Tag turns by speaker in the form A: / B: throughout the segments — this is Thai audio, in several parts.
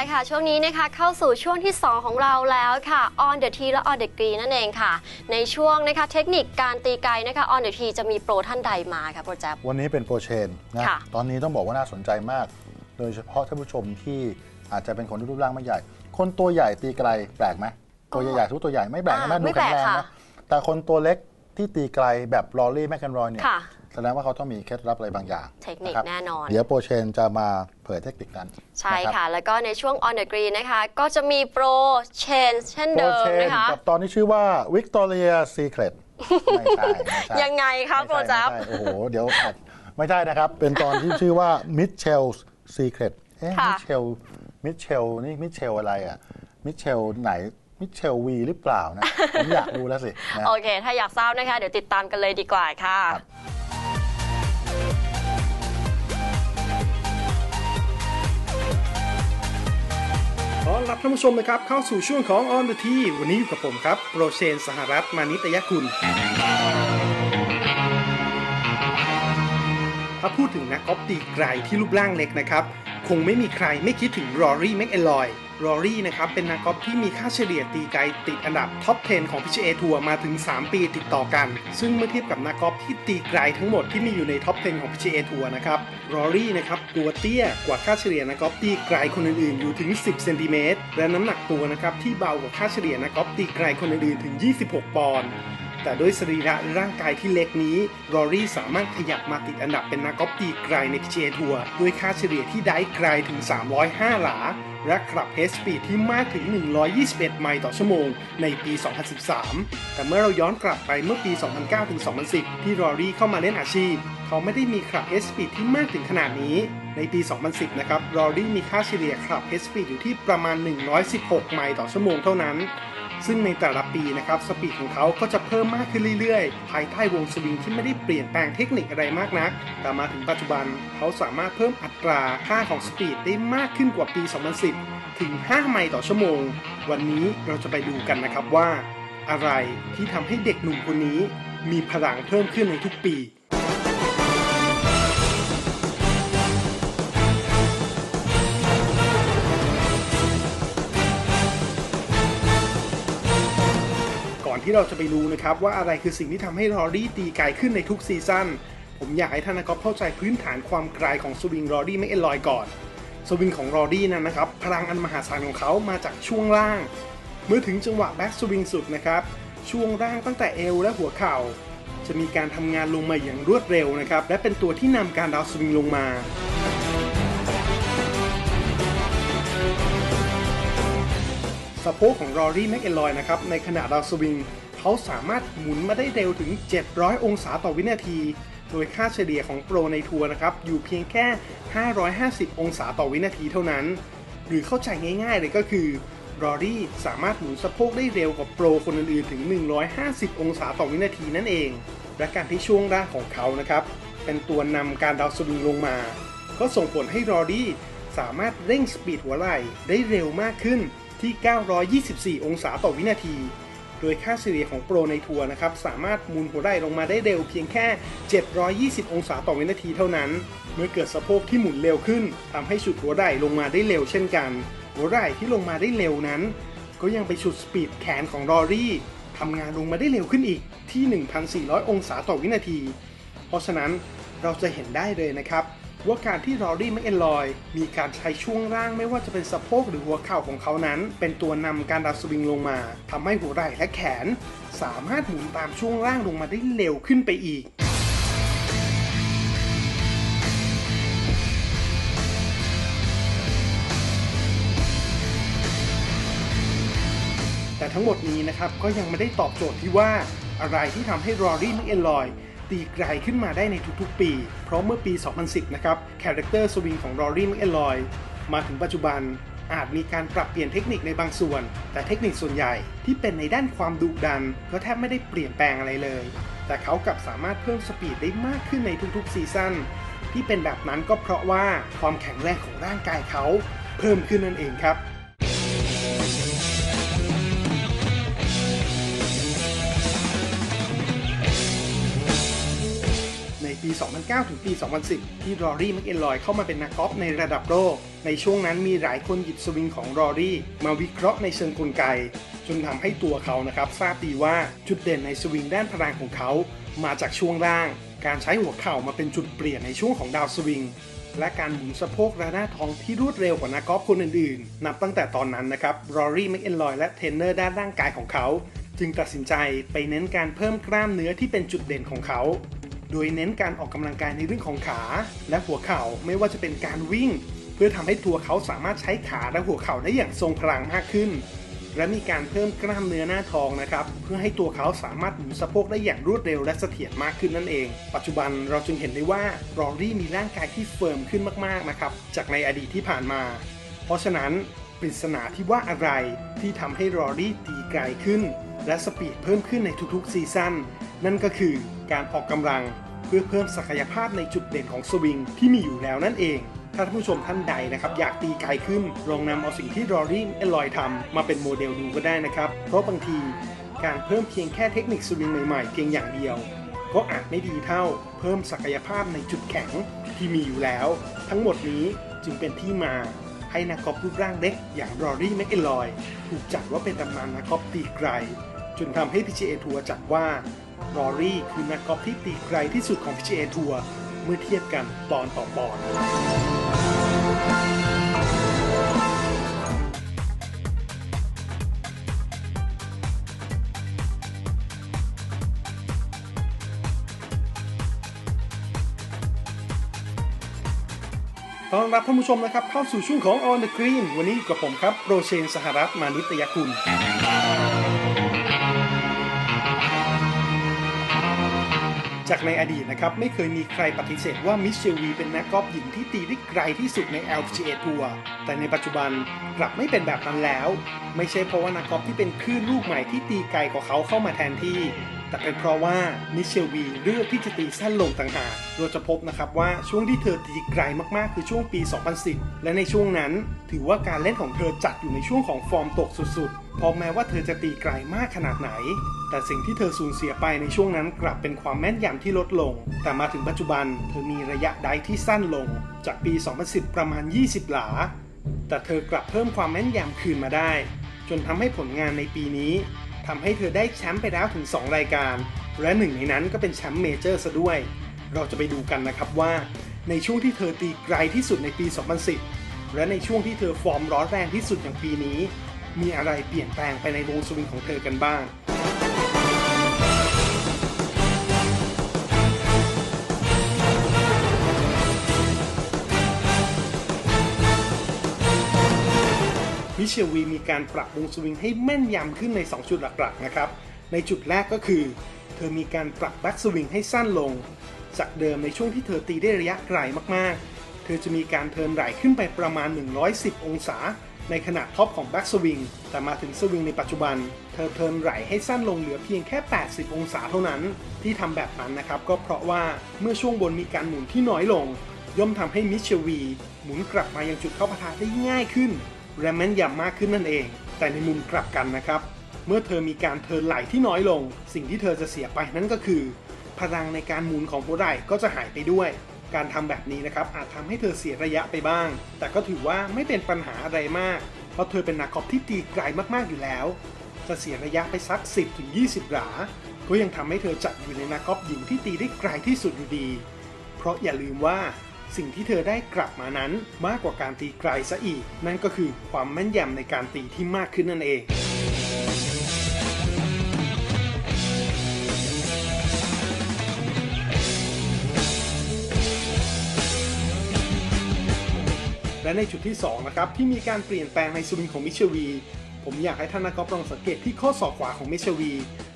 A: เอาละค่ะ ช่วงนี้นะคะเข้าสู่ช่วงที่ 2 ของเราแล้วค่ะ on the tee และ on the green นั่นเองค่ะ ในช่วงนะคะเทคนิคการตีไกลนะคะ on the tee จะมีโปรท่านใดมาค่ะโปรแจ๊บ
B: วันนี้เป็นโปรเชนนะ
A: ค่ะ
B: ตอนนี้ต้องบอกว่าน่าสนใจมาก โดยเฉพาะท่านผู้ชมที่อาจจะเป็นคนที่รูปร่างไม่ใหญ่ คนตัวใหญ่ตีไกลแปลกไหมตัวใหญ่ๆทุกตัวใหญ่ไม่แปลก
A: อ่า
B: นะ
A: ไม่
B: ดูแข็งแรง
A: แปลกค่ะ
B: นะแต่คนตัวเล็กที่ตีไกลแบบลอรี่แมคแคนรอยเนี่ย
A: ค่ะ
B: แสดงว่าเขาต้องมีเคล็ดลับอะไรบางอย่าง
A: เทคนิค
B: รับ
A: แน่นอน
B: เดี๋ยวโปรเชนจะมาเผยเทคนิคกัน
A: ใช่
B: นรับ
A: ค่ะ แล้วก็ในช่วง on the green นะคะ ก็จะมีโปรเชนเช่น
B: โปร
A: เดิม
B: เชน
A: นะคะ
B: กับตอนที่ชื่อว่า Victoria Secret ไม่ใช่ไม่ใช่
A: ยังไงคะ
B: ไม่
A: โปร
B: ใช่
A: แจ๊บ
B: ไม่ใช่โอ้โห เดี๋ยวอัดไม่ใช่นะครับ เป็นตอนที่ชื่อว่า Mitchell's Secret เอ๊ะ
A: ค่ะ
B: มิเชล มิเชล นี่มิเชลอะไรอะ มิเชลไหนมิเชลวีหรือเปล่านะ ผมอยากรู้แล้วสินะ
A: โอเค ถ้าอยากทราบนะคะ เดี๋ยวติดตามกันเลยดีกว่าค่ะ
C: อรับท่านผู้ชมนะครับเข้าสู่ช่วงของ On the Tee วันนี้อยู่กับผมครับโปรเชนสหรัฐมานิตยคุณ ถ้าพูดถึงนักกอล์ฟตีไกลที่รูปร่างเล็กนะครับ คงไม่มีใครไม่คิดถึงรอรี่แม็กเอลลอย รอรี่นะครับเป็นนักกอล์ฟที่มีค่าเฉลี่ยตีไกลติดอันดับท็อป 10 ของ PGA ทัวร์มาถึง 3 ปีติดต่อกัน ซึ่งเมื่อเทียบกับนักกอล์ฟที่ตีไกลทั้งหมดที่มีอยู่ในท็อป 10 ของ PGA ทัวร์นะครับรอรี่นะครับตัวเตี้ยกว่าค่าเฉลี่ยนักกอล์ฟตีไกลคนอื่นๆอยู่ถึง 10 เซนติเมตรและน้ำหนักตัวนะครับที่เบากว่าค่าเฉลี่ยนักกอล์ฟตีไกลคนอื่นๆถึง 26 ปอนด์ แต่ด้วยสรีระร่างกายที่เล็กนี้รอรี่สามารถขยับมาติดอันดับเป็นนักกอล์ฟตีไกลใน PGA ทัวร์ด้วยค่าเฉลี่ยที่ได้ไกลถึง 305 หลา และขับเฮสปีดที่มากถึง 121 ไมล์ต่อชั่วโมงในปี 2013 แต่เมื่อเราย้อนกลับไปเมื่อปี 2009 ถึง 2010 ที่รอรี่เข้ามาเล่นอาชีพ เขาไม่ได้มีขับเฮสปีดที่มากถึงขนาดนี้ในปี 2010 นะครับรอรี่มีค่าเฉลี่ยขับเฮสปีดอยู่ที่ประมาณ 116 ไมล์ต่อชั่วโมงเท่านั้น ซึ่งในแต่ละปีนะครับสปีดของเขาก็จะเพิ่มมากขึ้นเรื่อยๆ ภายใต้วงสวิงที่ไม่ได้เปลี่ยนแปลงเทคนิคอะไรมากนัก แต่มาถึงปัจจุบันเขาสามารถเพิ่มอัตราค่าของสปีดได้มากขึ้นกว่าปี 2010 ถึง 5 ไมล์ต่อชั่วโมง วันนี้เราจะไปดูกันนะครับว่า อะไรที่ทำให้เด็กหนุ่มคนนี้มีพลังเพิ่มขึ้นในทุกปี ที่เราจะไปรู้นะครับว่าอะไรคือสิ่งที่ทำให้ลอรี่ตีไกลขึ้นในทุกซีซั่น ผมอยากให้ท่านนะครับเข้าใจพื้นฐานความไกลของสวิงลอรี่แมกเอลลอยก่อน สวิงของลอรี่นั้นนะครับพลังอันมหาศาลของเขามาจากช่วงล่าง เมื่อถึงจังหวะแบ็กสวิงสุดนะครับช่วงล่างตั้งแต่เอวและหัวเข่า จะมีการทำงานลงมาอย่างรวดเร็วนะครับและเป็นตัวที่นำการดาวสวิงลงมา สะโพกของรอรี่แมกเอลลอยนะครับในขณะดาวสวิงเขาสามารถหมุนมาได้เร็วถึง 700 องศาต่อวินาที โดยค่าเฉลี่ยของโปรในทัวร์นะครับอยู่เพียงแค่ 550 องศาต่อวินาทีเท่านั้น หรือเข้าใจง่าย ๆ เลยก็คือรอรี่สามารถหมุนสะโพกได้เร็วกว่าโปรคนอื่นๆถึง 150 องศาต่อวินาทีนั่นเอง และการที่ช่วงล่างของเขานะครับเป็นตัวนำการดาวสวิงลงมา ก็ส่งผลให้รอรี่สามารถเร่งสปีดหัวไหล่ได้เร็วมากขึ้น ที่ 924 องศาต่อวินาที โดยค่าเฉลี่ยของโปรในทัวร์นะครับสามารถหมุนหัวไหล่ลงมาได้เร็วเพียงแค่ 720 องศาต่อวินาทีเท่านั้น เมื่อเกิดสะโพกที่หมุนเร็วขึ้นทำให้ฉุดหัวไหล่ลงมาได้เร็วเช่นกัน หัวไหล่ที่ลงมาได้เร็วนั้น ก็ยังไปฉุดสปีดแขนของรอรี่ทำงานลงมาได้เร็วขึ้นอีกที่ 1,400 องศาต่อวินาที เพราะฉะนั้นเราจะเห็นได้เลยนะครับ ว่าการที่รอรี่แมกเอนลอยมีการใช้ช่วงล่างไม่ว่าจะเป็นสะโพกหรือหัวเข่าของเขานั้น เป็นตัวนำการดับสวิงลงมาทำให้หัวไหล่และแขน สามารถหมุนตามช่วงล่างลงมาได้เร็วขึ้นไปอีกแต่ทั้งหมดนี้นะครับก็ยังไม่ได้ตอบโจทย์ที่ว่าอะไรที่ทำให้รอรี่แมกเอนลอย ตีไกลขึ้นมาได้ในทุกๆ ปี เพราะเมื่อปี 2010 นะครับคาแรคเตอร์สวิงของรอรี่แมเอลอยมาถึงปัจจุบันอาจมีการปรับเปลี่ยนเทคนิคในบางส่วน แต่เทคนิคส่วนใหญ่ที่เป็นในด้านความดุดัน ก็แทบไม่ได้เปลี่ยนแปลงอะไรเลย แต่เขากลับสามารถเพิ่มสปีดได้มากขึ้นในทุกๆซีซั่นที่เป็นแบบนั้นก็เพราะว่าความแข็งแรงของร่างกายเขา เพิ่มขึ้นนั่นเองครับ ในปี 2009 ถึงปี 2010 ที่รอรี่แมคเอนลอยเข้ามาเป็นนักกอล์ฟในระดับโลก ในช่วงนั้นมีหลายคนหยิบสวิงของรอรี่ มาวิเคราะห์ในเชิงกลไก จนทำให้ตัวเขานะครับทราบดีว่าจุดเด่นในสวิงด้านพลังของเขา มาจากช่วงล่าง การใช้หัวเข่ามาเป็นจุดเปลี่ยนในช่วงของดาวสวิงและการหมุนสะโพกและหน้าท้องที่รวดเร็วกว่านักกอล์ฟคนอื่นๆ นับตั้งแต่ตอนนั้นนะครับรอรี่แมคเอนลอยและเทรนเนอร์ด้านร่างกายของเขา จึงตัดสินใจไปเน้นการเพิ่มกล้ามเนื้อที่เป็นจุดเด่นของเขา โดยเน้นการออกกำลังกายในเรื่องของขา และหัวเข่าไม่ว่าจะเป็นการวิ่ง เพื่อทำให้ตัวเขาสามารถใช้ขาและหัวเข่าได้อย่างทรงพลังมากขึ้น และมีการเพิ่มกล้ามเนื้อหน้าท้องนะครับ เพื่อให้ตัวเขาสามารถหมุนสะโพกได้อย่างรวดเร็วและเสถียรมากขึ้นนั่นเอง ปัจจุบันเราจึงเห็นได้ว่ารอรี่มีร่างกายที่เฟิร์มขึ้นมากๆนะครับจากในอดีตที่ผ่านมา เพราะฉะนั้นปริศนาที่ว่าอะไรที่ทำให้รอรี่ตีไกลขึ้น และสปีดเพิ่มขึ้นในทุกๆซีซั่นนั่นก็คือการออกกำลังเพื่อเพิ่มศักยภาพในจุดเด่นของสวิงที่มีอยู่แล้วนั่นเอง ถ้าท่านผู้ชมท่านใดนะครับอยากตีไกลขึ้น ลองนำเอาสิ่งที่รอรี่เอลอยทำมาเป็นโมเดลดูก็ได้นะครับ เพราะบางทีการเพิ่มเพียงแค่เทคนิคสวิงใหม่ๆ เพียงอย่างเดียว ก็อาจไม่ดีเท่าเพิ่มศักยภาพในจุดแข็งที่มีอยู่แล้ว ทั้งหมดนี้จึงเป็นที่มาให้นักกอล์ฟรูปร่างเล็กอย่างรอรี่แมคเอลอย ถูกจัดว่าเป็นตำนานนักกอล์ฟตีไกล จนทำให้ PGA ทัวร์จัดว่ารอรี่คือนักกอล์ฟที่ตีไกลที่สุดของ PGA ทัวร์เมื่อเทียบกันปอนต่อปอนต้อนรับท่านผู้ชมนะครับ เข้าสู่ช่วงของ On the Green วันนี้อยู่กับผมครับ โรเชนสหรัฐมานิตยคุณ จากในอดีตนะครับไม่เคยมีใครปฏิเสธว่ามิเชลวีเป็นนักกอล์ฟหญิงที่ตีได้ไกลที่สุดใน LPGA ทัวร์แต่ในปัจจุบันกลับไม่เป็นแบบนั้นแล้ว ไม่ใช่เพราะว่านักกอล์ฟที่เป็นคลื่นลูกใหม่ที่ตีไกลกว่าเขาเข้ามาแทนที่ แต่เป็นเพราะว่ามิเชลวีเลือกที่จะตีสั้นลงต่างหากเราจะพบนะครับว่าช่วงที่เธอตีไกลมากๆ คือช่วงปี 2010 และในช่วงนั้น ถือว่าการเล่นของเธอจัดอยู่ในช่วงของฟอร์มตกสุดๆ เพราะแม้ว่าเธอจะตีไกลมากขนาดไหน แต่สิ่งที่เธอสูญเสียไปในช่วงนั้นกลับเป็นความแม่นยำที่ลดลง แต่มาถึงปัจจุบัน เธอมีระยะไดที่สั้นลง จากปี 2010 ประมาณ 20 หลา แต่เธอกลับเพิ่มความแม่นยำคืนมาได้ จนทำให้ผลงานในปีนี้ ทำให้เธอได้แชมป์ไปแล้วถึง 2 รายการ และหนึ่งในนั้นก็เป็นแชมป์เมเจอร์ซะด้วย เราจะไปดูกันนะครับว่า ในช่วงที่เธอตีไกลที่สุดในปี 2010 และในช่วงที่เธอฟอร์มร้อนแรงที่สุดอย่างปีนี้ มีอะไรเปลี่ยนแปลงไปในวงสวิงของเธอกันบ้าง มิเชลวีมีการปรับวงสวิงให้แม่นยำขึ้นใน 2 จุดหลักๆนะครับ ในจุดแรกก็คือ เธอมีการปรับแบ็กสวิงให้สั้นลง จากเดิมในช่วงที่เธอตีได้ระยะไกลมากๆ เธอจะมีการเทิร์นไหลขึ้นไปประมาณ 110 องศา ในขนาดท็อปของแบ็กสวิงแต่มาถึงสวิงในปัจจุบัน เธอเทิร์นไหลให้สั้นลงเหลือเพียงแค่ 80 องศาเท่านั้น ที่ทำแบบนั้นนะครับก็เพราะว่าเมื่อช่วงบนมีการหมุนที่น้อยลง ย่อมทำให้มิเชลวีหมุนกลับมายังจุดเข้าปะทะได้ง่ายขึ้น และแม่นยำมากขึ้นนั่นเอง แต่ในมุมกลับกันนะครับ เมื่อเธอมีการเทิร์นไหลที่น้อยลง สิ่งที่เธอจะเสียไปนั่นก็คือ พลังในการหมุนของหัวไหล่ก็จะหายไปด้วย การทำแบบนี้นะครับอาจทำให้เธอเสียระยะไปบ้าง แต่ก็ถือว่าไม่เป็นปัญหาอะไรมาก เพราะเธอเป็นนักกอล์ฟที่ตีไกลมากๆอยู่แล้ว จะเสียระยะไปสัก 10-20 หลา ก็ยังทำให้เธอจัดอยู่ในนักกอล์ฟหญิงที่ตีได้ไกลที่สุดอยู่ดี เพราะอย่าลืมว่า สิ่งที่เธอได้กลับมานั้นมากกว่าการตีไกลซะอีก นั่นก็คือความแม่นยำในการตีที่มากขึ้นนั่นเองและในจุดที่2นะครับที่มีการเปลี่ยนแปลงในสวิงของมิเชลวี ผมอยากให้ท่านนักกอล์ฟลองสังเกตที่ข้อศอกขวาของมิเชลวี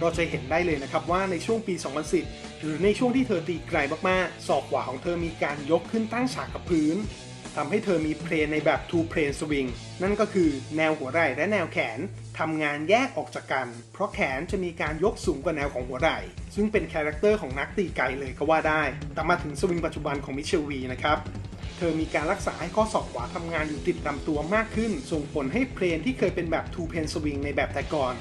C: เราจะเห็นได้เลยนะครับว่าในช่วงปี 2010 หรือในช่วงที่เธอตีไกลมากๆ ศอกขวาของเธอมีการยกขึ้นตั้งฉากกับพื้นทำให้เธอมีเพลนในแบบ two plane swing นั่นก็คือแนวหัวไหล่และแนวแขนทำงานแยกออกจากกัน เพราะแขนจะมีการยกสูงกว่าแนวของหัวไหล่ ซึ่งเป็นคาแรคเตอร์ของนักตีไกลเลยก็ว่าได้ แต่มาถึงสวิงปัจจุบันของมิเชลวีนะครับ เธอมีการรักษาให้ข้อศอกขวาทำงานอยู่ติดลำตัวมากขึ้น ส่งผลให้เพลนที่เคยเป็นแบบ two plane swing ในแบบแต่ก่อน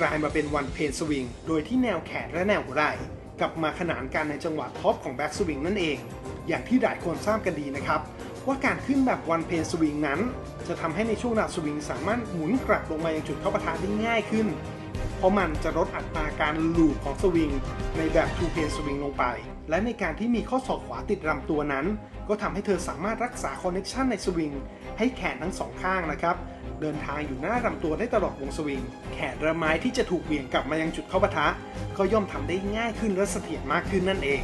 C: กลายมาเป็น one plane swing โดยที่แนวแขนและแนวหัวไหล่กลับมาขนานกันในจังหวะท็อปของแบ็กสวิงนั่นเอง อย่างที่หลายคนทราบกันดีนะครับว่าการขึ้นแบบวันเพนสวิงนั้น จะทำให้ในช่วงดาวสวิงสามารถหมุนกลับลงมายังจุดเข้าปะทะได้ง่ายขึ้น เพราะมันจะลดอัตราการลูปของสวิงในแบบ two plane swing ลงไป และในการที่มีข้อศอกขวาติดลำตัวนั้น ก็ทำให้เธอสามารถรักษาคอนเน็ชันในสวิงให้แขนทั้งสองข้างนะครับ เดินทางอยู่หน้าลำตัวได้ตลอดวงสวิง แขนระไม้ที่จะถูกเหวี่ยงกลับมายังจุดเข้าปะทะ ก็ย่อมทำได้ง่ายขึ้นและเสถียรมากขึ้นนั่นเอง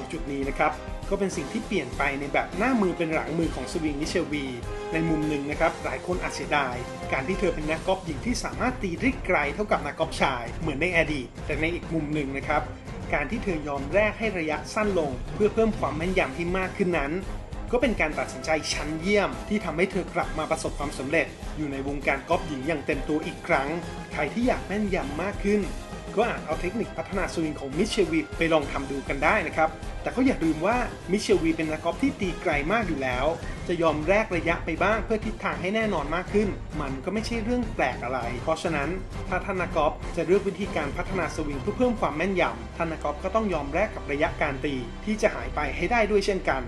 C: ง 2 จุดนี้นะครับ ก็เป็นสิ่งที่เปลี่ยนไปในแบบหน้ามือเป็นหลังมือของสวิงมิเชลวีในมุมหนึ่งนะครับ หลายคนอาจเสียดาย การที่เธอเป็นนักกอล์ฟหญิงที่สามารถตีได้ไกลเท่ากับนักกอล์ฟชาย เหมือนในอดีต แต่ในอีกมุมหนึ่งนะครับ การที่เธอยอมแลกให้ระยะสั้นลง เพื่อเพิ่มความแม่นยำที่มากขึ้นนั้น ก็เป็นการตัดสินใจชั้นเยี่ยม ที่ทำให้เธอกลับมาประสบความสำเร็จ อยู่ในวงการกอล์ฟหญิงอย่างเต็มตัวอีกครั้ง ใครที่อยากแม่นยำมากขึ้น ก็อาจเอาเทคนิคพัฒนาสวิงของมิเชลวีไปลองทำดูกันได้นะครับ แต่ก็อย่าลืมว่ามิเชลวีเป็นนักกอล์ฟที่ตีไกลมากอยู่แล้ว จะยอมแลกระยะไปบ้างเพื่อทิศทางให้แน่นอนมากขึ้น มันก็ไม่ใช่เรื่องแปลกอะไร เพราะฉะนั้นถ้าท่านนักกอล์ฟจะเลือกวิธีการพัฒนาสวิงเพื่อเพิ่มความแม่นยำท่านนักกอล์ฟก็ต้องยอมแลกกับระยะการตีที่จะหายไปให้ได้ด้วยเช่นกัน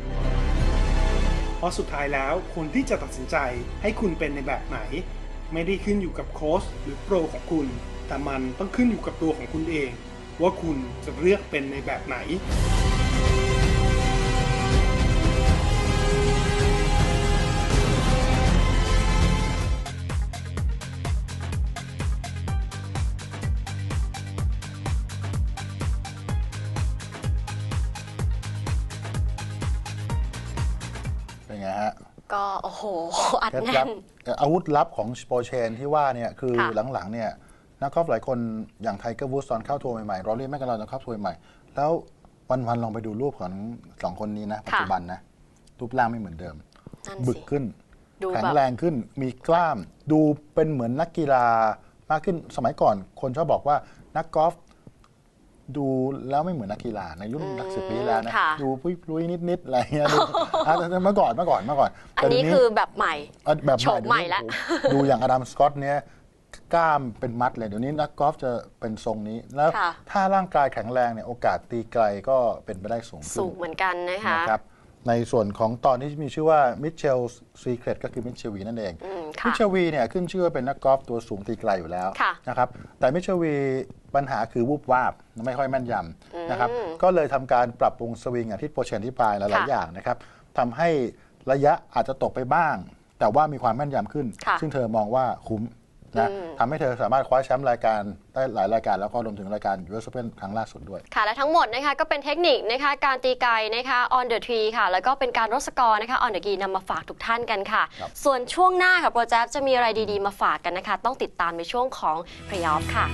C: เพราะสุดท้ายแล้วคนที่จะตัดสินใจให้คุณเป็นในแบบไหน ไม่ได้ขึ้นอยู่กับโค้ชหรือโปรของคุณ แต่มันต้องขึ้นอยู่กับตัวของคุณเอง ว่าคุณจะเลือกเป็นในแบบไหน
B: เป็นไงฮะ
A: ก็โอ้โห อัด
B: เคล็ด
A: แน่
B: ลับ
A: น
B: อาวุธลับของสโปเชนที่ว่าเนี่ยคือ
A: ค่ะ
B: หลังๆเนี่ย นักกอล์ฟหลายคนอย่างไทเกอร์วูดตอนเข้าทัวร์ใหม่ๆรอรี่แมกกาลอนตอนเข้าทัวร์ใหม่ แล้ววันๆลองไปดูรูปของสองคนนี้นะปัจจุบันนะรูปร่างไม่เหมือนเดิม
A: นั่น
B: บึ
A: สิ
B: กขึ้น
A: ดู
B: แข็
A: แบ
B: ง
A: บ
B: แรงขึ้นมีกล้าม ดูเป็นเหมือนนักกีฬามากขึ้นสมัยก่อน คนชอบบอกว่านักกอล์ฟดูแล้วไม่เหมือนนักกีฬาในรุ่นนักสิบปีที่แล้วนะ
A: ค่ะ
B: ดูปุ้ยปุ้ยนิดๆอะไรเงี้ยดูอะแต่เมื่อก่อนเมื่อก่อนเมื่อก่อน
A: อันนี้
B: แต่เดี๋ยว
A: คือแบบใหม่
B: อะแบบ
A: โฉมใหม่ละ
B: เดี๋ยนี้ดูอย่างอดัมสกอตเนี่ย กล้ามเป็นมัดเลยเดี๋ยวนี้นักกอล์ฟจะเป็นทรงนี้ แล้ว
A: ค่ะ
B: ถ้าร่างกายแข็งแรงเนี่ยโอกาสตีไกลก็เป็นไปได้สูงขึ้
A: สู
B: น
A: งเหมือนกันนะคะ
B: นะครับในส่วนของตอนที่มีชื่อว่ามิเชลซีเครตก็คือมิเชลวีนั่นเอง
A: อืม
B: มิ
A: ค่ะ
B: เชลวีเนี่ยขึ้นชื่อว่าเป็นนักกอล์ฟตัวสูงตีไกลอยู่แล้ว
A: ค่ะ
B: นะครับแต่มิเชลวีปัญหาคือวูบวาบไม่ค่อยแม่นยำนะครับก็เลยทำการปรับปรุงสวิงอย่างที่โปรเชนที่ปลายหลาย
A: ค่ะ
B: ๆอย่างนะครับทำให้ระยะอาจจะตกไปบ้าง แต่ว่ามีความแม่นยำขึ้น
A: ค่ะ
B: ซึ่งเธอมองว่าคุ้ม นะ
A: อืม
B: ทำให้เธอสามารถคว้าแชมป์รายการได้หลายรายการแล้วก็รวมถึงรายการ US Open ครั้งล่าสุดด้วย
A: ค่ะ และทั้งหมดนะคะก็เป็นเทคนิคนะคะการตีไกลนะคะ on the tree ค่ะ แล้วก็เป็นการลดสกอร์นะคะ on the green นำมาฝากทุกท่านกันค่ะ
B: ครับ
A: ส่วนช่วงหน้าค่ะโปรเจกต์จะมีอะไรดีๆมาฝากกันนะคะ ต้องติดตามในช่วงของ Playoff ค่ะ